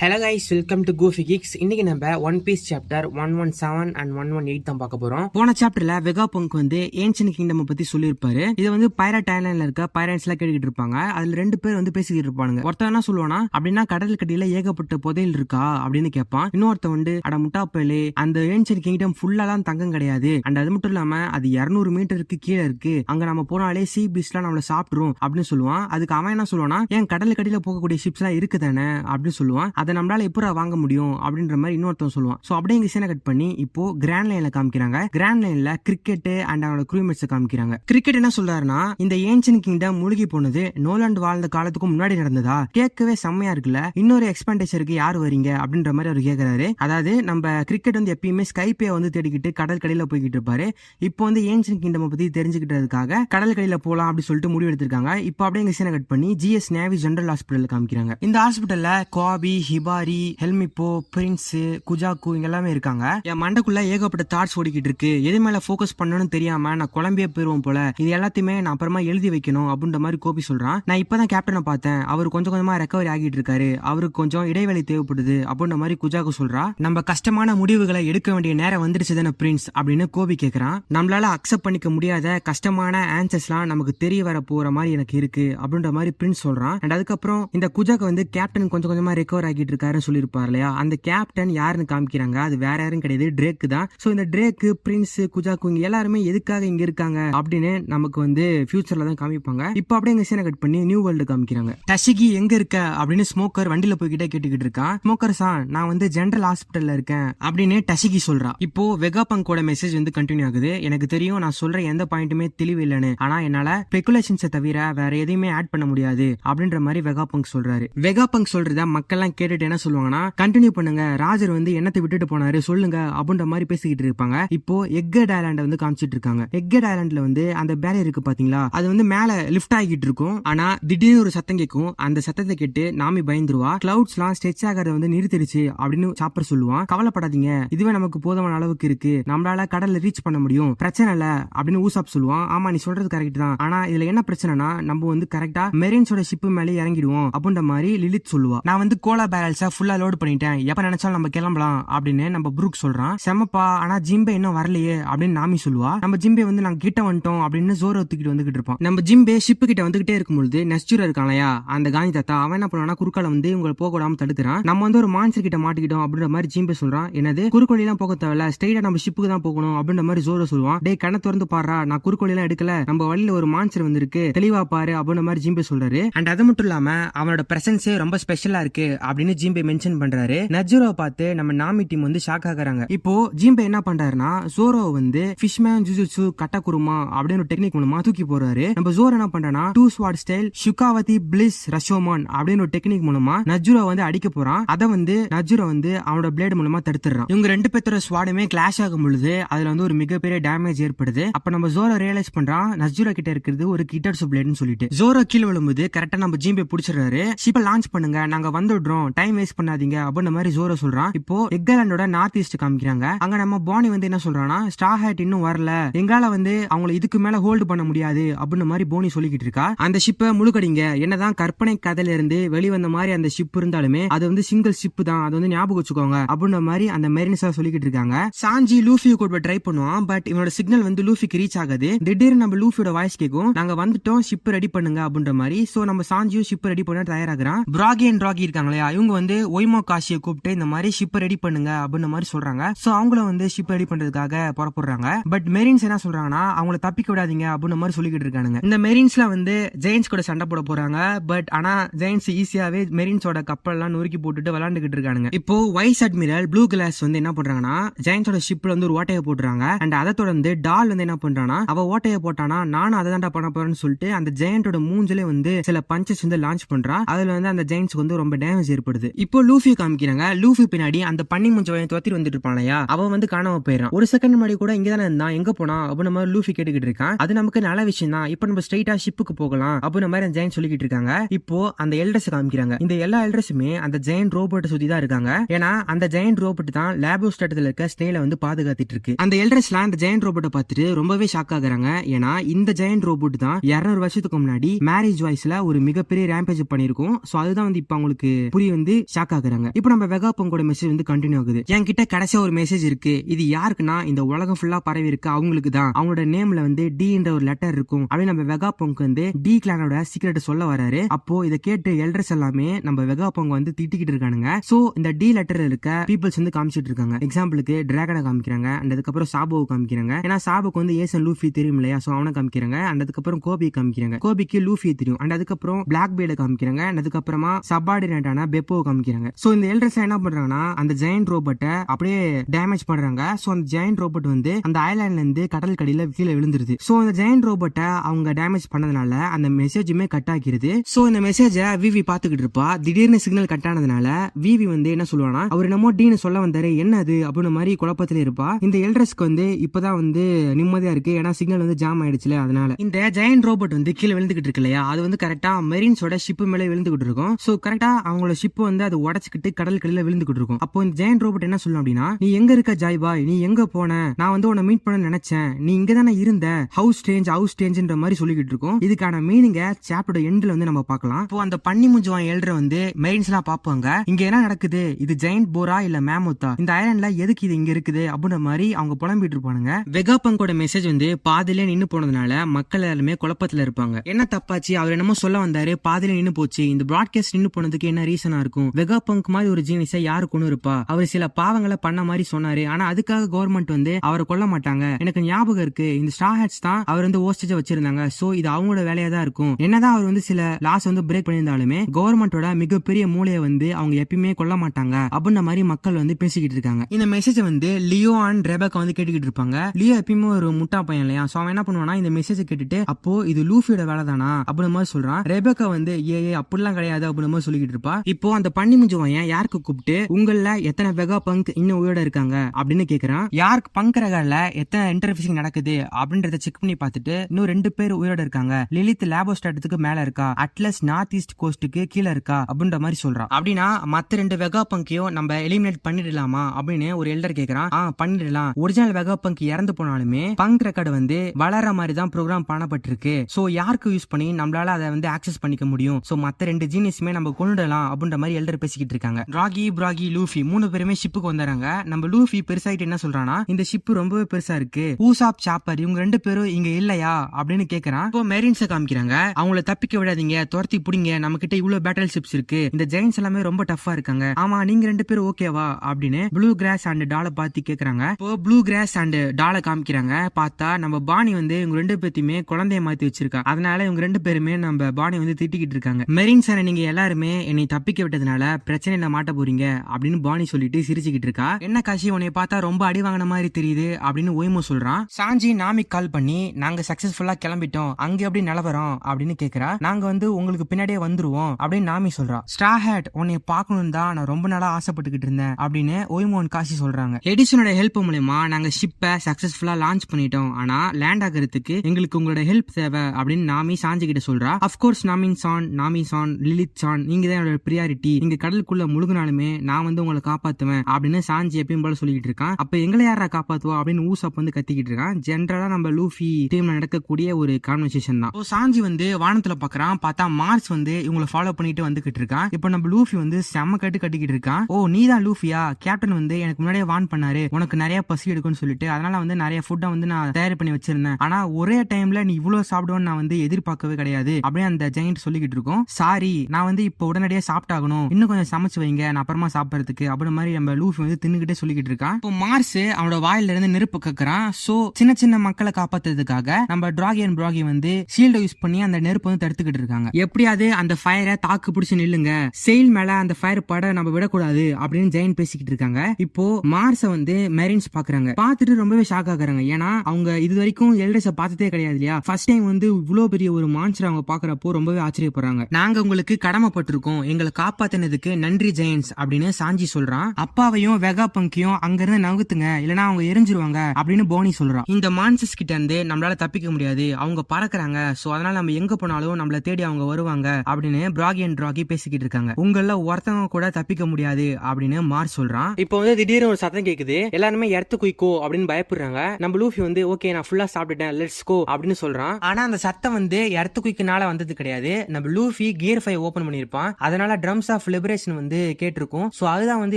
Hello guys welcome to Coffee Kicks இன்னைக்கு நம்ம One Piece chapter one one seven and one one eight தான் பார்க்க போறோம். போன சாப்டர்ல வெகா பங்க் வந்து ஏன்ஷியன் கிங்டம் பத்தி சொல்லியிருப்பாரு. இது வந்து பைரட் ஐலாண்ட்ல இருக்க பைரட்ஸ் எல்லாம் கேட்டுக்கிட்டு இருப்பாங்க. அதுல ரெண்டு பேர் வந்து பேசிக்கிட்டு இருப்பாங்க ஒருத்தன் என்ன சொல்லுவானா அப்படின்னா கடல் கட்டியில ஏகப்பட்ட புதையல் இருக்கா? அப்படின்னு கேட்பான். இன்னொருத்தன் வந்து அட முட்டாப்பேலு அந்த ஏன்ஷியன் கிங்டம் ஃபுல்லாலாம் தங்கம் கிடையாது. அண்ட் அது மட்டும் இல்லாம அது இருநூறு மீட்டருக்கு கீழே இருக்கு. அங்க நம்ம போனாலே சி பீஸ்லாம் நம்மள சாப்பிட்டுரும். அப்படின்னு சொல்லுவான். அதுக்கு அவன் என்ன சொல்லுவானா ஏன் கடல் கட்டியில போகக்கூடிய ஷிப்ஸ் எல்லாம் இருக்குதானே? அப்படின்னு சொல்லுவான். அதை நம்மளால எப்படா வாங்க முடியும் அப்படின்ற மாதிரி இன்னொருத்தன் சொல்லுவான். சோ அப்படியே இங்கே சீனை கட் பண்ணி இப்போ கிராண்ட் லைன்ல காமிக்கிறாங்க. கிராண்ட் லைன்ல கிரிக்கெட் அண்ட் அவனோட க்ரூமேட்ஸ் காமிக்கிறாங்க. கிரிக்கெட் என்ன சொல்றாருன்னா இந்த ஏன்ஷியன் கிங்டம் முழுகி போனது நோலாண்ட் வாழ்ந்த காலத்துக்கு முன்னாடி நடந்ததா? கேட்கவே செம்மையா இருக்குல்ல? இன்னொரு எக்ஸ்பெண்டேச்சருக்கு யார் வரீங்க? அப்படின்ற மாதிரி அவர் கேட்கிறாரு அதாவது நம்ம கிரிக்கெட் வந்து எப்பயுமே ஸ்கைப்பே வந்து தேடிக்கிட்டு கடல் கடையில போய்கிட்டு இருப்பாரு. இப்போ வந்து ஏன்ஷியன் கிங்டம் பத்தி தெரிஞ்சுக்கிட்டதுக்காக கடல் கடையில போலாம் அப்படி சொல்லிட்டு முடிவு எடுத்திருக்காங்க. இப்போ அப்படியே இங்க சீனை கட் பண்ணி ஜிஎஸ் நேவி ஜெனரல் ஹாஸ்பிட்டல் காமிக்கிறாங்க. இந்த ஹாஸ்பிட்டல்ல குவாபி ஹிபாரி ஹெல்மிப்போ பிரின்ஸ் குஜாக்கு இங்க எல்லாமே இருக்காங்க. என் மண்டக்குள்ள ஏகப்பட்ட தாட்ஸ் ஓடிக்கிட்டு இருக்கு. எது மேல ஃபோக்கஸ் பண்ணணும்னு தெரியாம நான் குழம்பிய போயிருவோம் போல. இது எல்லாத்தையுமே நான் அப்புறமா எழுதி வைக்கணும் அப்படின்ற மாதிரி கோபி சொல்றான். நான் இப்பதான் கேப்டனை பார்த்தேன். அவர் கொஞ்சம் கொஞ்சமா ரெக்கவரி ஆகிட்டு இருக்காரு. அவருக்கு கொஞ்சம் இடைவெளி தேவைப்படுது அப்படின்ற மாதிரி குஜாக்கு சொல்றா. நம்ம கஷ்டமான முடிவுகளை எடுக்க வேண்டிய நேரம் வந்துருச்சு தானே பிரின்ஸ்? அப்படின்னு கோபி கேட்கறான் நம்மளால அக்செப்ட் பண்ணிக்க முடியாத கஷ்டமான ஆன்சர்ஸ்லாம் நமக்கு தெரிய வர போற மாதிரி எனக்கு இருக்கு அப்படின்ற மாதிரி பிரின்ஸ் சொல்றான். அண்ட் அதுக்கப்புறம் இந்த குஜாக்கு வந்து கேப்டன் கொஞ்சம் கொஞ்சமா ரெக்கவர் ஆகிட்டு இருக்காரு சொல்லியிருப்பார் இல்லையா? அந்த கேப்டன் யாருன்னு காமிக்கிறாங்க? அது வேற யாரும் கிடையாது. ட்ரேக்கு தான். சோ இந்த ட்ரேக்கு பிரின்ஸ் குஜாக்கு இங்க எல்லாருமே எதுக்காக இங்க இருக்காங்க அப்படின்னு நமக்கு வந்து ஃபியூச்சர்ல தான் காமிப்பாங்க. இப்போ அப்படியே எங்க சீனை கட் பண்ணி நியூ வேர்ல்டு காமிக்கிறாங்க. டஷிகி எங்க இருக்க? அப்படின்னு ஸ்மோக்கர் வண்டியில போய்கிட்டே கேட்டுக்கிட்டு இருக்கான். ஸ்மோக்கர் சார் நான் வந்து ஜென்ரல் ஹாஸ்பிட்டல்ல இருக்கேன் அப்படின்னு டஷிகி சொல்றா. இப்போ வெகா பங்கோட மெசேஜ் வந்து கண்டினியூ ஆகுது. எனக்கு தெரியும் நான் சொல்ற எந்த பாயிண்ட்டுமே தெளிவு இல்லைன்னு. ஆனா என்னால ஸ்பெகுலேஷன்ஸை தவிர வேற எதையுமே ஆட் பண்ண முடியாது அப்படின்ற மாதிரி வெகா பங்க் சொல்றாரு. வெகா பங்க் சொல்றத மக்கள்லாம் கேட்டுட்டு என்ன சொல்லுவாங்கன்னா கண்டினியூ பண்ணுங்க. ராஜர் வந்து என்னத்தை விட்டுட்டு போனாரு? சொல்லுங்க. அப்படின்ற மாதிரி பேசிக்கிட்டு இருப்பாங்க. இப்போ எக்கட் ஐலாண்ட வந்து காமிச்சிட்டு இருக்காங்க. எக்கட் ஐலாண்ட்ல வந்து அந்த பேரியர் இருக்கு பாத்தீங்களா? அது வந்து மேல லிஃப்ட் ஆகிட்டு இருக்கும். ஆனா திடீர்னு ஒரு சத்தம் கேட்கும். அந்த சத்தத்தை கேட்டு நாமி பயந்துருவா. கிளவுட்ஸ் எல்லாம் ஸ்ட்ரெச் ஆகிறத வந்து நிறுத்திடுச்சு அப்படின்னு சாப்பர் சொல்லுவான். கவலைப்படாதீங்க. இதுவே நமக்கு போதுமான அளவுக்கு இருக்கு. நம்மளால கடல்ல ரீச் பண்ண முடியும். பிரச்சனை இல்ல அப்படின்னு ஊசாப் சொல்லுவான். ஆமா நீ சொல்றது கரெக்ட் தான். ஆனா இதுல என்ன பிரச்சனைனா நம்ம வந்து கரெக்டா மெரின்ஸோட ஷிப் மேலே இறங்கிடுவோம் அப்படின்ற மாதிரி லிலித் சொல்லுவா. நான் வந்து கோலா பேரல்ஸை ஃபுல்லாக லோட் பண்ணிட்டேன். எப்போ நினைச்சாலும் நம்ம கிளம்பலாம் அப்படின்னு நம்ம புரூக் சொல்கிறான் செம்மப்பா ஆனால் ஜிம்பே இன்னும் வரலையே அப்படின்னு நாமி சொல்லுவா. நம்ம ஜிம்பே வந்து நாங்கள் கிட்ட வந்துட்டோம் அப்படின்னு ஜோர ஒத்துக்கிட்டு வந்துகிட்டு இருப்போம் நம்ம ஜிம்பே ஷிப்பு கிட்ட வந்துகிட்டே இருக்கும்பொழுது நெஸ்டூர் இருக்கான்லையா அந்த காந்தி தாத்தா அவன் என்ன பண்ணுவானா குறுக்கால வந்து இவங்களை போக விடாமல் தடுக்கிறான். நம்ம வந்து ஒரு மான்சர் கிட்ட மாட்டிக்கிட்டோம் அப்படின்ற மாதிரி ஜிம்பே சொல்கிறான் என்னது? குறுக்கோழிலாம் போக தேவையில்ல. ஸ்ட்ரெயிட்டாக நம்ம ஷிப்புக்கு தான் போகணும் அப்படின்ற மாதிரி ஜோர சொல்லுவான். டே கண்ணை திறந்து பாடுறா. நான் குறுக்கோழிலாம் எடுக்கல. நம்ம வழியில் ஒரு மான்சர் வந்திருக்கு. தெளிவா பாரு அப்படின்ற மாதிரி ஜிம்பே சொல்றாரு. அண்ட் அது மட்டும் இல்லாம அவனோட பிரசன்ஸே ரொம்ப ஸ்பெஷலா இருக்கு அப்படின்னு ஜிம்பே மென்ஷன் பண்றாரு. நஜ்ரோ பார்த்து நம்ம நாமி டீம் வந்து ஷாக் ஆகுறாங்க. இப்போ ஜிம்பே என்ன பண்றாருன்னா ஜோரோ வந்து ஃபிஷ்மேன் ஜுஜுட்சு கட்டக்குருமா அப்படின்னு ஒரு டெக்னிக் மூலமா தூக்கி போறாரு நம்ம ஜோரோ என்ன பண்றானா டூ ஸ்வாட் ஸ்டைல் ஷுகாவதி பிளிஸ் ரஷோமான் அப்படின்னு ஒரு டெக்னிக் மூலமா நஜ்ரோ வந்து அடிக்க போறான். அதை வந்து நஜ்ரோ வந்து அவனோட பிளேடு மூலமா தடுத்துறான் இவங்க ரெண்டு பேர்த்தோட ஸ்வாடுமே கிளாஷ் ஆகும் பொழுது அதுல வந்து ஒரு மிகப்பெரிய டேமேஜ் ஏற்படுது. அப்ப நம்ம ஜோரோ ரியலைஸ் பண்றான் நஜ்ரோ கிட்ட இருக்கிறது ஒரு கிட்டர்ஸ் பிளேடுன்னு சொல்லிட்டு. ஜோரோ கீழே விழும்போது கரெக்டா நம்ம ஜிம்பே பிடிச்சிடுறாரு. ஷிப்பை லான்ச் பண்ணுங்க நாங்க வந்துடுறோம் டைம் வேஸ்ட் பண்ணாதீங்க அப்படின்ற மாதிரி ஜோரோ சொல்றான். இப்போ எக்லாண்டோட நார்த் ஈஸ்ட் காமிக்கிறாங்க. அங்க நம்ம பானி வந்து என்ன சொல்றான்னா ஸ்டா ஹேட் இன்னும் வரல. எங்களால வந்து அவங்களை இதுக்கு மேல ஹோல்டு பண்ண முடியாது அப்படின்னு மாதிரி போனி சொல்லிக்கிட்டு இருக்கா. அந்த ஷிப்பை முழுக்கடிங்க என்னதான் கற்பனை கதையில இருந்து வெளிவந்த மாதிரி அந்த ஷிப் இருந்தாலுமே அது வந்து சிங்கிள் ஷிப் தான். அது வந்து ஞாபகம் வச்சுக்கோங்க அப்படின்ற மாதிரி அந்த மெரின்ஸா சொல்லிக்கிட்டு இருக்காங்க. சாஞ்சி லூஃபி கூட ட்ரை பண்ணுவான். பட் இவனோட சிக்னல் வந்து லூஃபிக்கு ரீச் ஆகுது. திடீர்னு நம்ம லூஃபியோட வாய்ஸ் கேட்கும். நாங்க வந்துட்டோம் ஷிப் ரெடி பண்ணுங்க அப்படின்ற மாதிரி. சோ நம்ம சாஞ்சியும் ஷிப் ரெடி பண்ண தயாராகிறான். பிராகி அண்ட் ராகி இருக்காங்க இல்லையா? இவங்க வந்து ஒய்மோ காசியை கூப்பிட்டு இந்த மாதிரி ஷிப் ரெடி பண்ணுங்க அப்படின்ற மாதிரி சொல்றாங்க. சோ அவங்கள வந்து ஷிப் ரெடி பண்றதுக்காக புறப்படுறாங்க. பட் மெரின்ஸ் என்ன சொல்றாங்கன்னா அவங்கள தப்பிக்க விடாதீங்க அப்படின்ற மாதிரி சொல்லிக்கிட்டு இருக்கானுங்க. இந்த மெரின்ஸ்ல வந்து ஜெயின்ஸ் கூட சண்டை போட போறாங்க. பட் ஆனா ஜெயின்ஸ் ஈஸியாவே மெரின்ஸோட கப்பல் எல்லாம் நொறுக்கி போட்டுட்டு விளாண்டுகிட்டு இருக்கானுங்க. இப்போ வைஸ் அட்மிரல் ப்ளூ கிளாஸ் வந்து என்ன பண்றாங்கன்னா ஜெயின்ஸோட ஷிப்ல வந்து ஒரு ஓட்டையை போட்டுறாங்க. அண்ட் அதை தொடர்ந்து டால் வந்து என்ன பண்றானா அவ ஓட்டையை போட்டானா நானும் அதை தான்டா பண்ண போறேன்னு சொல்லிட்டு அந்த ஜெயண்டோட மூஞ்சிலே வந்து சில பஞ்சஸ் வந்து லான்ச் பண்றா. அதுல வந்து அந்த ஜெயின்ஸ்க்கு வந்து ரொம்ப டேமேஜ் ஏற்படுது. இப்போ லூஃபி காமிக்கிறாங்க. லூஃபி பின்னாடி அந்த பண்ணி முஞ்சவன் துரத்தி வந்துட்டு இருப்பான் அவன் வந்து காணாம போயிடறான். ஒரு செகண்ட் முன்னாடி கூட இங்க தானே இருந்தான். எங்க போனா? அப்படின்னு மாதிரி லூஃபி கேட்டுக்கிட்டு இருக்கான். அது நமக்கு நல்ல விஷயம் தான் இப்போ நம்ம ஸ்ட்ரைட்டா ஷிப்புக்கு போகலாம் அப்படின்னு மாதிரி அந்த ஜெயின் சொல்லிக்கிட்டு இருக்காங்க. இப்போ அந்த எல்டர்ஸ் காமிக்கிறாங்க. இந்த எல்லா எல்டர்ஸுமே அந்த ஜெயின் ரோபோட்டை சுத்தி தான் இருக்காங்க. ஏன்னா அந்த ஜெயின் ரோபோட் தான் லேபோ ஸ்டேட்டத்தில் இருக்க ஸ்னேல வந்து பாதுகாத்துட்டு இருக்கு. அந்த எல்டர்ஸ்லாம் அந்த ஜெயின் ரோபோட்டை பார்த்துட்டு ரொம்பவே ஷாக் ஆகுறாங்க. ஏன்னா இந்த ஜெயின் ரோபோட் தான் இருநூறு வருஷத்துக்கு முன்னாடி மேரேஜ் வாய்ஸ்ல ஒரு மிகப்பெரிய ரேம்பேஜ் பண்ணிருக்கும் ஸோ அதுதான் வந்து இப்போ அவங்களுக்கு புரிய வந்து வந்து ஷாக் ஆகுறாங்க. இப்போ நம்ம வெகாபங்கோட மெசேஜ் வந்து கண்டினியூ ஆகுது. என்கிட்ட கடைசியா ஒரு மெசேஜ் இருக்கு. இது யாருக்குன்னா இந்த உலகம் ஃபுல்லா பரவி இருக்கு. அவங்களுக்கு தான். அவங்களோட நேம்ல வந்து டி என்ற ஒரு லெட்டர் இருக்கும். அப்படின்னு நம்ம வெகாபங்க் வந்து டி கிளானோட சீக்ரெட் சொல்ல வராரு. அப்போ இதை கேட்டு எல்டர்ஸ் எல்லாமே நம்ம வெகாபங்க வந்து திட்டிக்கிட்டு இருக்கானுங்க. சோ இந்த டி லெட்டர் இருக்க பீப்புள்ஸ் வந்து காமிச்சிட்டு இருக்காங்க. எக்ஸாம்பிளுக்கு டிராகனை காமிக்கிறாங்க. அண்ட் அதுக்கப்புறம் சாபோவை காமிக்கிறாங்க. ஏன்னா சாபுக்கு வந்து ஏசன் லூஃபி தெரியும் இல்லையா? சோ அவனை காமிக்கிறாங்க. அண்ட் அதுக்கப்புறம் கோபியை காமிக்கிறாங்க. கோபிக்கு லூஃபி தெரியும். அண்ட் அதுக்கப்புறம் பிளாக் பேர்டை காமிக்கிறாங்க. அண்ட் அதுக்கப்புறமா பெப்போ பெப்போவை காமிக்கிறாங்க. சோ இந்த எல்டர்ஸ் என்ன பண்றாங்கன்னா அந்த ஜெயண்ட் ரோபோட்டை அப்படியே டேமேஜ் பண்றாங்க. சோ அந்த ஜெயண்ட் ரோபோட் வந்து அந்த ஐலாண்ட்ல இருந்து கடல் கடியில கீழே விழுந்துருது. சோ அந்த ஜெயண்ட் ரோபோட்டை அவங்க டேமேஜ் பண்ணதுனால அந்த மெசேஜுமே கட் ஆகிருது சோ இந்த மெசேஜை விவி பாத்துக்கிட்டு இருப்பா. திடீர்னு சிக்னல் கட் ஆனதுனால விவி வந்து என்ன சொல்லுவானா அவர் என்னமோ டீனு சொல்ல வந்தாரு. என்ன அது? அப்படின்னு மாதிரி குழப்பத்துல இருப்பா. இந்த எல்ட்ரஸ்க்கு வந்து இப்பதான் வந்து நிம்மதியா இருக்கு. ஏன்னா சிக்னல் வந்து ஜாம் ஆயிடுச்சுல அதனால. இந்த ஜெயண்ட் ரோபோட் வந்து கீழே விழுந்துகிட்டு இருக்கு இல்லையா? அது வந்து கரெக்டா மெரின்ஸோட ஷிப் மேல விழுந்துகிட்டு இருக்கும். சோ கரெக்டா அவங்களோட ஷிப் வந்து அது உடச்சுக்கிட்டு கடல் கடையில விழுந்துகிட்டு இருக்கும். அப்போ இந்த ஜெயன் ரோபோட் என்ன சொல்லும் அப்படின்னா நீ எங்க இருக்க ஜாய் பாய்? நீ எங்க போன? நான் வந்து உன்னை மீட் பண்ண நினைச்சேன். நீ இங்க தானே இருந்த? ஹவுஸ் ஸ்டேஞ்ச் ஹவுஸ் ஸ்டேஞ்ச்ன்ற மாதிரி சொல்லிக்கிட்டு இருக்கும். இதுக்கான மீனிங்க சாப்டர் எண்ட்ல வந்து நம்ம பார்க்கலாம். இப்போ அந்த பன்னி முஞ்சுவான் எழுற வந்து மெரின்ஸ் எல்லாம் பார்ப்பாங்க. இங்க என்ன நடக்குது? இது ஜெயண்ட் போரா இல்ல மேமோத்தா இந்த ஐலாண்ட்ல எதுக்கு இது இங்க இருக்குது? அப்படின்ற மாதிரி அவங்க புலம்பிட்டு இருப்பானுங்க. வெகாபங்கோட மெசேஜ் வந்து பாதிலே நின்னு போனதுனால மக்கள் எல்லாருமே குழப்பத்துல இருப்பாங்க. என்ன தப்பாச்சு? அவர் என்னமோ சொல்ல வந்தாரு. பாதிலே நின்னு போச்சு. இந்த ப்ராட்காஸ்ட் நின்னு போனதுக்கு என்ன ரீசனா இருக்கும் வெகா பங்க் மாதிரி ஒரு ஜீனிஸை யாரு கொண்டு இருப்பா? அவர் சில பாவங்களை பண்ண மாதிரி சொன்னாரு. ஆனா அதுக்காக கவர்மெண்ட் வந்து அவரை கொல்ல மாட்டாங்க. எனக்கு ஞாபகம் இருக்கு. இந்த ஸ்டார் ஹேட்ஸ் தான் அவர் வந்து ஓஸ்டேஜ் வச்சிருந்தாங்க. சோ இது அவங்களோட வேலையா தான் இருக்கும். என்னதான் அவர் வந்து சில லாஸ் வந்து பிரேக் பண்ணியிருந்தாலுமே கவர்மெண்டோட மிகப்பெரிய மூலையை வந்து அவங்க எப்பயுமே கொல்ல மாட்டாங்க. அப்படின்ற மாதிரி மக்கள் வந்து பேசிக்கிட்டு இருக்காங்க. இந்த மெசேஜ் வந்து லியோ அண்ட் ரெபக் வந்து கேட்டுக்கிட்டு இருப்பாங்க. லியோ எப்பயுமே ஒரு முட்டா பையன் இல்லையா? சோ அவன் என்ன பண்ணுவானா இந்த மெசேஜ் கேட்டுட்டு அப்போ இது லூஃபியோட வேலை தானா அப்படின்ற மாதிரி சொல்றான். ரெபக்கா வந்து ஏ அப்படிலாம் கிடையாது அப்படின்ற மாதிரி சொல்லிக்கிட்டு இருப்பா. இப்போ அந்த பண்ணி முஞ்சு யாருக்கு கூப்பிட்டு? உங்கள எத்தனை வெகா பங்க் இன்னும் உயிரோட இருக்காங்க? அப்படின்னு கேக்குறான். யாருக்கு பங்க் ரகல எத்தனை இன்டர்ஃபிஷிங் நடக்குது? அப்படின்றத செக் பண்ணி பார்த்துட்டு இன்னும் ரெண்டு பேர் உயிரோட இருக்காங்க. லிலித் லேபோஸ்டாட்டுக்கு மேல இருக்கா? அட்லஸ் நார்த் ஈஸ்ட் கோஸ்ட்டுக்கு கீழே இருக்கா? அப்படின்ற மாதிரி சொல்றான். அப்படின்னா மத்த ரெண்டு வெகா பங்கையும் நம்ம எலிமினேட் பண்ணிடலாமா? அப்படின்னு ஒரு எல்டர் கேக்குறான். ஆ பண்ணிடலாம். ஒரிஜினல் வெகா பங்க் இறந்து போனாலுமே பங்க் ரெக்கார்டு வந்து வளர மாதிரி தான் ப்ரோக்ராம் பண்ணப்பட்டிருக்கு. சோ யாருக்கு யூஸ் பண்ணி நம்மளால அதை வந்து ஆக்சஸ் பண்ணிக்க முடியும்? சோ மத்த ரெண்டு ஜீனியஸுமே நம்ம கொண்டுடலாம். அப்படின்ற மாதிரி எல்டர் பேசிக்கிட்டு இருக்காங்க. ராகி பிராகி லூஃபி மூணு பேருமே ஷிப்புக்கு வந்துறாங்க நம்ம லூஃபி பெருசாயிட்டு என்ன சொல்றானா இந்த ஷிப் ரொம்பவே பெருசா இருக்கு. ஊசாப் சாப்பர் இவங்க ரெண்டு பேரும் இங்க இல்லையா? அப்படின்னு கேக்குறான். இப்போ மெரின்ஸ காமிக்கிறாங்க. அவங்கள தப்பிக்க விடாதீங்க துரத்தி புடிங்க. நம்ம கிட்ட இவ்வளவு பேட்டல் ஷிப்ஸ் இருக்கு. இந்த ஜெயின்ஸ் எல்லாமே ரொம்ப டஃபா இருக்காங்க. ஆமா நீங்க ரெண்டு பேரும் ஓகேவா அப்படின்னு ப்ளூ கிராஸ் அண்ட் டாலை பார்த்து கேக்குறாங்க. இப்போ ப்ளூ கிராஸ் அண்ட் டாலை காமிக்கிறாங்க. பார்த்தா நம்ம பாணி வந்து இவங்க ரெண்டு பேத்தையுமே குழந்தைய மாத்தி வச்சிருக்கா. அதனால இவங்க ரெண்டு பேருமே நம்ம பாணி வந்து திட்டிக்கிட்டு இருக்காங்க. மெரின் சார் நீங்க எல்லாருமே என்னை தப்பிக்க விட்டதுனால பிரச்சனையில மாட்ட போறீங்க அப்படின்னு பாணி சொல்லிட்டு சிரிச்சுக்கிட்டு இருக்கா. என்ன காஷி உன்னை பார்த்தா ரொம்ப அடி வாங்கின மாதிரி தெரியுது அப்படின்னு ஓய்மோ சொல்றான். சாஞ்சி நாமி கால் பண்ணி நாங்க சக்சஸ்ஃபுல்லா கிளம்பிட்டோம். அங்க எப்படி நிலவரம் அப்படின்னு கேக்குறா. நாங்க வந்து உங்களுக்கு பின்னாடியே வந்துருவோம் அப்படின்னு நாமி சொல்றா. ஸ்டா ஹேட் உன்னை பார்க்கணும் தான் நான் ரொம்ப நாளா ஆசைப்பட்டுக்கிட்டு இருந்தேன் அப்படின்னு ஓய்மோன் காசி சொல்றாங்க. எடிசனோட ஹெல்ப் மூலயமா நாங்க ஷிப்பை சக்சஸ்ஃபுல்லா லான்ச் பண்ணிட்டோம். ஆனா லேண்ட் ஆகிறதுக்கு எங்களுக்கு உங்களோட ஹெல்ப் தேவை அப்படின்னு நாமி சாஞ்சி கிட்ட சொல்றா of course நாமின் san Nami san Lilith san நீங்க தான் என்னோட பிரியாரிட்டி நீங்க கடலுக்குள்ள முழுகினாலுமே நான் வந்து உங்களை காப்பாத்துவேன் அப்படின்னு சாஞ்சி எப்பயும் போல சொல்லிக்கிட்டு இருக்கான். அப்ப எங்களை யாரா காப்பாத்துவா அப்படின்னு ஊசப் வந்து கத்திக்கிட்டு இருக்கான். ஜென்ரலா நம்ம லூஃபி டீம்ல நடக்கக்கூடிய ஒரு கான்வர்சேஷன் தான். சாஞ்சி வந்து வானத்துல பாக்குறான். பார்த்தா மார்ஸ் வந்து இவங்களை ஃபாலோ பண்ணிட்டு வந்துகிட்டு இருக்கான். இப்போ நம்ம லூஃபி வந்து செம்ம கட்டு கட்டிக்கிட்டு இருக்கான். ஓ நீ தான் லூஃபியா? கேப்டன் வந்து எனக்கு முன்னாடியே வான் பண்ணாரு. உனக்கு நிறைய பசி எடுக்கும்னு சொல்லிட்டு அதனால வந்து நிறைய ஃபுட்டை வந்து நான் தயார் பண்ணி வச்சிருந்தேன். ஆனா ஒரே டைம்ல நீ இவ்வளவு சாப்பிடுவோன்னு நான் வந்து எதிர்பார்க்கவே கிடையாது அப்படியே அந்த ஜெயிண்ட் சொல்லிக்கிட்டு இருக்கோம். சாரி நான் வந்து இப்போ உடனடியாக சாப்பிட்டாகணும். இன்னும் கொஞ்சம் சமைச்சு வைங்க நான் அப்புறமா சாப்பிடறதுக்கு அப்படி மாதிரி நம்ம லூஃபி வந்து தின்னுகிட்டே சொல்லிக்கிட்டு இருக்கான் இப்போ மார்ஸ் அவனோட வாயில இருந்து நெருப்பு கக்குறான். சோ சின்ன சின்ன மக்களை காப்பாத்துறதுக்காக நம்ம டிராகி அண்ட் பிராகி வந்து ஷீல்டை யூஸ் பண்ணி அந்த நெருப்பு வந்து தடுத்துக்கிட்டு இருக்காங்க. எப்படியாவது அந்த ஃபயரை தாக்கு பிடிச்சி நில்லுங்க. செயில் மேல அந்த ஃபயர் பட நம்ம விடக்கூடாது அப்படின்னு ஜெயின் பேசிக்கிட்டு இருக்காங்க. இப்போ மார்ஸை வந்து மெரின்ஸ் பாக்குறாங்க. பார்த்துட்டு ரொம்பவே ஷாக் ஆகுறாங்க. ஏன்னா அவங்க இது வரைக்கும் எல்டர்ஸ பார்த்ததே கிடையாது இல்லையா? ஃபர்ஸ்ட் டைம் வந்து இவ்வளோ பெரிய ஒரு மான்ஸ்டர் அவங்க பாக்குறப்போ ரொம்பவே ஆச்சரியப்படுறாங்க. நாங்க உங்களுக்கு கடமைப்பட்டிருக்கோம். எங்களை காப்பாத்தினதுக்கு நன்றி ஜெயன்ஸ் அப்படின்னு சாஞ்சி சொல்றான். அப்பாவையும் வெகா பங்கியும் அங்க இருந்து நகுத்துங்க இல்லனா அவங்க எரிஞ்சிருவாங்க அப்படின்னு போனி சொல்றான். இந்த மான்சஸ் கிட்ட இருந்து நம்மளால தப்பிக்க முடியாது. அவங்க பறக்குறாங்க. சோ அதனால நம்ம எங்க போனாலும் நம்மள தேடி அவங்க வருவாங்க அப்படின்னு பிராகி அண்ட் ராகி பேசிக்கிட்டு இருக்காங்க. உங்கள ஒருத்தவங்க கூட தப்பிக்க முடியாது அப்படின்னு மார் சொல்றான். இப்போ வந்து திடீர்னு ஒரு சத்தம் கேக்குது. எல்லாருமே இடத்து குயிக்கோ அப்படின்னு பயப்படுறாங்க. நம்ம லூஃபி வந்து ஓகே நான் ஃபுல்லா சாப்பிட்டுட்டேன். லெட்ஸ் கோ அப்படின்னு சொல்றான். ஆனா அந்த சத்தம் வந்து இடத்து குயிக்கனால வந்தது கிடையாது. நம்ம லூஃபி கியர் ஃபைவ் ஓபன் பண்ணிருப்பான் அதனால ட்ரம்ஸ் ஆஃப் ஆஃப் லிபரேஷன் வந்து கேட்டிருக்கும். ஸோ அதுதான் வந்து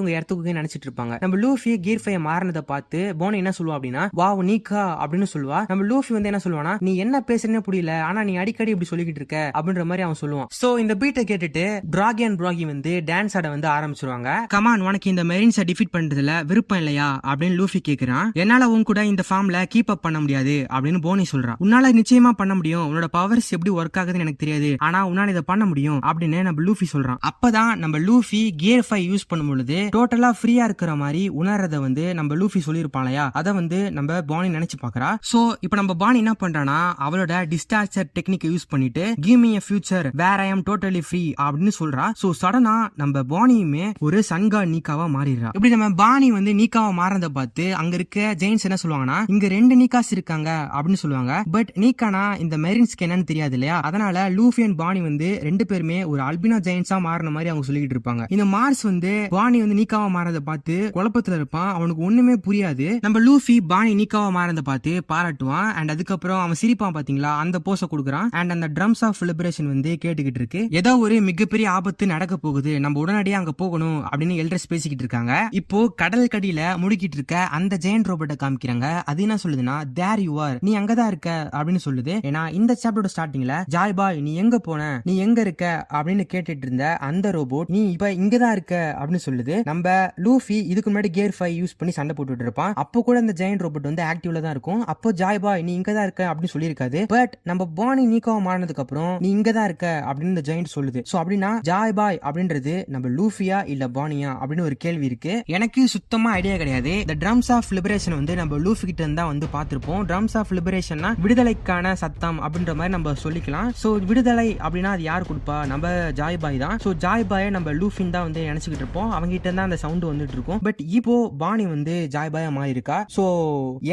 இவங்க இடத்துக்கு நினைச்சிட்டு இருப்பாங்க. நம்ம லூஃபி கீர் ஃபைவ் மாறினதை பார்த்து போனி என்ன சொல்லுவா அப்படின்னா வாவ் நீக்கா அப்படின்னு சொல்லுவா. நம்ம லூஃபி வந்து என்ன சொல்லுவானா நீ என்ன பேசுறேன்னு புரியல. ஆனா நீ அடிக்கடி இப்படி சொல்லிக்கிட்டு இருக்க அப்படின்ற மாதிரி அவன் சொல்லுவான். ஸோ இந்த பீட்டை கேட்டுட்டு ட்ராகி அண்ட் ப்ராகி வந்து டான்ஸ் ஆட வந்து ஆரம்பிச்சிருவாங்க. கமான் உனக்கு இந்த மெரின்ஸை டிஃபீட் பண்றதுல விருப்பம் இல்லையா? அப்படின்னு லூஃபி கேட்கிறான் என்னால உன் கூட இந்த ஃபார்ம்ல கீப் அப் பண்ண முடியாது அப்படின்னு போனி சொல்றான். உன்னால நிச்சயமா பண்ண முடியும். உன்னோட பவர்ஸ் எப்படி ஒர்க் ஆகுதுன்னு எனக்கு தெரியாது. ஆனா உன்னால இதை பண்ண முடியும் அப்படின்னு நம்ம லூஃபி சொல்றான். அப்பதான் நம்ம லூஃபி கியர் ஃபைவ் யூஸ் பண்ணும் பொழுது டோட்டலா ஃப்ரீயா இருக்கிற மாதிரி உணர்றத வந்து நம்ம லூஃபி சொல்லியிருப்பான் அதை வந்து நம்ம பானி நினைச்சு பாக்குறா சோ இப்போ நம்ம பானி என்ன பண்றானா அவளோட டிஸ்டார்ச்சர் டெக்னிக் யூஸ் பண்ணிட்டு give me future where I am totally free அப்படின்னு சொல்றா. சோ சடனா நம்ம பானியுமே ஒரு சன்கா நீக்காவா மாறிடுறா. இப்படி நம்ம பானி வந்து நீக்காவா மாறத பார்த்து அங்க இருக்க ஜெயின்ஸ் என்ன சொல்லுவாங்கன்னா இங்க ரெண்டு நீக்காஸ் இருக்காங்க அப்படின்னு சொல்லுவாங்க. பட் நீக்கானா இந்த மெரின்ஸ்க்கு என்னன்னு தெரியாது இல்லையா? அதனால லூஃபி அண்ட் பானி வந்து ரெண்டு பேருமே ஒரு அல்பினா ஜெயின்ஸா மாறின மாதிரி அவங்க சொல்லிட்டு இருப்பாங்க. இந்த மார்ஸ் வந்து பானி வந்து நீக்காவா மாறத பார்த்து குழப்பத்துல இருப்பான். அவனுக்கு ஒண்ணுமே புரியாது. நம்ம லூஃபி பானி நீக்காவா மாறத பார்த்து பாராட்டுவான். அண்ட் அதுக்கப்புறம் அவன் சிரிப்பான் பாத்தீங்களா? அந்த போஸ கொடுக்குறான். அண்ட் அந்த ட்ரம்ஸ் ஆஃப் லிபரேஷன் வந்து கேட்டுக்கிட்டு இருக்கு. ஏதோ ஒரு மிகப்பெரிய ஆபத்து நடக்க போகுது. நம்ம உடனடியாக அங்க போகணும் அப்படின்னு எல்ட்ரஸ் பேசிக்கிட்டு இருக்காங்க. இப்போ கடல் கடியில முடுக்கிட்டு இருக்க அந்த ஜெயன் ரோபோட்டை காமிக்கிறாங்க. அது என்ன சொல்லுதுன்னா தேர் யூ ஆர் நீ அங்கதான் இருக்க அப்படின்னு சொல்லுது. ஏன்னா இந்த சாப்டரோட ஸ்டார்டிங்ல ஜாய் பாய் நீ எங்க போன? நீ எங்க இருக்க? அப்படின்னு கேட்டுட்டு இருந்த அந்த ரோபோட் நீ இப்ப இங்கதான் இருக்க அப்படின்னு சொல்லுது. நம்ம லூஃபி இதுக்கு முன்னாடி கேர் ஃபைவ் யூஸ் பண்ணி சண்டை போட்டுட்டு இருப்பான். அப்போ கூட இந்த ஜெயின் ரோபோட் வந்து ஆக்டிவ்ல தான் இருக்கும். அப்போ ஜாய் பாய் நீ இங்க தான் இருக்க அப்படின்னு சொல்லியிருக்காது. பட் நம்ம பானி நீக்காவ மாறினதுக்கு அப்புறம் நீ இங்க தான் இருக்க அப்படின்னு இந்த சொல்லுது. சோ அப்படின்னா ஜாய் பாய் அப்படின்றது நம்ம லூஃபியா இல்ல பானியா அப்படின்னு ஒரு கேள்வி இருக்கு. எனக்கு சுத்தமா ஐடியா கிடையாது. இந்த ட்ரம்ஸ் ஆஃப் லிபரேஷன் வந்து நம்ம லூஃபி கிட்ட இருந்தா வந்து பார்த்திருப்போம். ட்ரம்ஸ் ஆஃப் லிபரேஷன்னா விடுதலைக்கான சத்தம் அப்படின்ற மாதிரி நம்ம சொல்லிக்கலாம். சோ விடுதலை அப்படின்னா அது யார் கொடுப்பா? நம்ம ஜாய் பாய் தான். சோ ஜாய் பாயை நம்ம லூஃபின் தான் வந்து நினைச்சுக்கிட்டு இருப்போம். அவங்ககிட்ட தான் அந்த சவுண்டு வந்துட்டு இருக்கும் பட் இப்போ பாணி வந்து ஜாய் பாயா மாறியிருக்கா ஸோ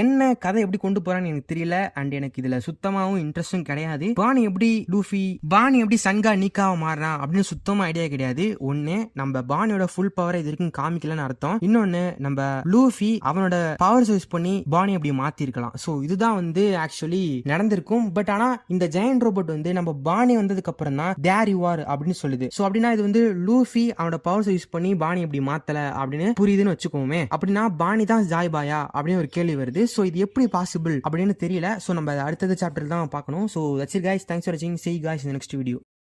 என்ன கதை எப்படி கொண்டு போறான்னு எனக்கு தெரியல. அண்ட் எனக்கு இதுல சுத்தமாகவும் இன்ட்ரெஸ்டும் கிடையாது. பானி எப்படி லூஃபி பாணி எப்படி சங்கா நீக்காவ மாறுறான் அப்படின்னு சுத்தமா ஐடியா கிடையாது. ஒன்று நம்ம பாணியோட ஃபுல் பவரை இது வரைக்கும் காமிக்கலன்னு அர்த்தம். இன்னொன்னு நம்ம லூஃபி அவனோட பவர்ஸ் யூஸ் பண்ணி பானி அப்படி மாத்திருக்கலாம். ஸோ இதுதான் வந்து ஆக்சுவலி நடந்திருக்கும். பட் ஆனா இந்த ஜெயன் ரோபோட் வந்து நம்ம பாணி வந்ததுக்கு அப்புறம் தான் தேர் யூ ஆர் அப்படின்னு சொல்லுது. ஸோ அப்படின்னா இது வந்து லூஃபி அவனோட பவர்ஸ் யூஸ் பண்ணி பாணி இப்படி மாத்தல அப்படின்னு புரியுதுன்னு வச்சுக்கோமே. அப்படின்னா பாணி தான் ஜாய் பாயா அப்படின்னு ஒரு கேள்வி வருது. சோ இது எப்படி பாசிபிள் அப்படின்னு தெரியல. சோ நம்ம அடுத்தது சாப்டர் தான் பார்க்கணும். So that's guys thanks for வாட்சிங் சி காய்ஸ் நெக்ஸ்ட் வீடியோ